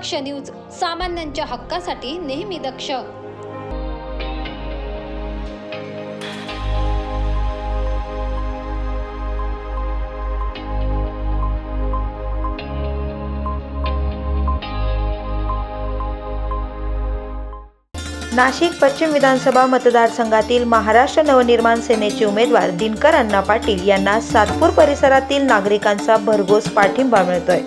दक्ष news सामान्यांच्या हक्कासाठी नेहमी दक्ष. नाशिक पश्चिम विधानसभा मतदारसंघातील महाराष्ट्र नवनिर्माण सेनेचे उमेदवार दिनकर अण्णा पाटील यांना सातपूर परिसरातील नागरिकांचा भरघोस पाठिंबा मिळतोय.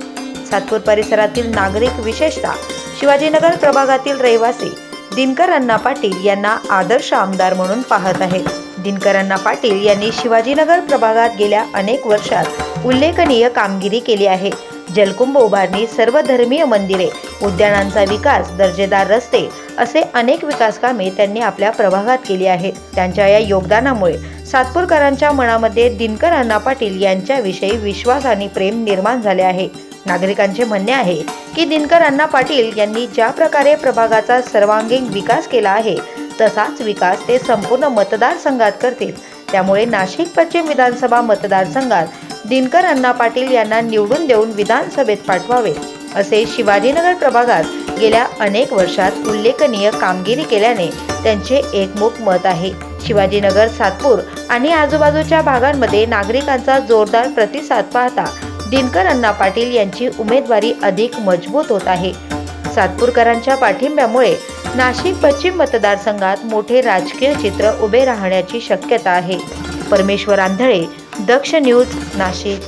सातपूर परिसरातील नागरिक विशेषतः शिवाजीनगर प्रभागातील रहिवासी दिनकर अण्णा पाटील यांना आदर्श आमदार म्हणून पाहत आहेत. दिनकर अण्णा पाटील यांनी शिवाजीनगर प्रभागात गेल्या अनेक वर्षात उल्लेखनीय कामगिरी केली आहे. जलकुंभ उभारणी सर्वधर्मीय मंदिरे उद्यानांचा विकास दर्जेदार रस्ते असे अनेक विकास कामे त्यांनी आपल्या प्रभागात केली आहेत. त्यांच्या या योगदानामुळे सातपूरकरांच्या मनामध्ये दिनकर अण्णा पाटील यांच्याविषयी विश्वास आणि प्रेम निर्माण झाले आहे. नागरिकांचे म्हणणे आहे की दिनकर अण्णा पाटील यांनी ज्या प्रकारे प्रभागाचा सर्वांगीण विकास केला आहे तसाच विकास ते संपूर्ण मतदारसंघात करतील. त्यामुळे नाशिक पश्चिम विधानसभा मतदारसंघात दिनकर अण्णा पाटील यांना निवडून देऊन विधानसभेत पाठवावे असे शिवाजीनगर प्रभागात गेल्या अनेक वर्षात उल्लेखनीय कामगिरी केल्याने त्यांचे एकमुख मत आहे. शिवाजीनगर सातपूर आणि आजूबाजूच्या भागांमध्ये नागरिकांचा जोरदार प्रतिसाद पाहता दिनकर अण्णा पाटील यांची उमेदवारी अधिक मजबूत होत आहे. सातपूरकरांच्या पाठिंब्यामुळे नाशिक पश्चिम मतदारसंघात मोठे राजकीय चित्र उभे राहण्याची शक्यता आहे. परमेश्वर आंधळे दक्ष न्यूज नाशिक.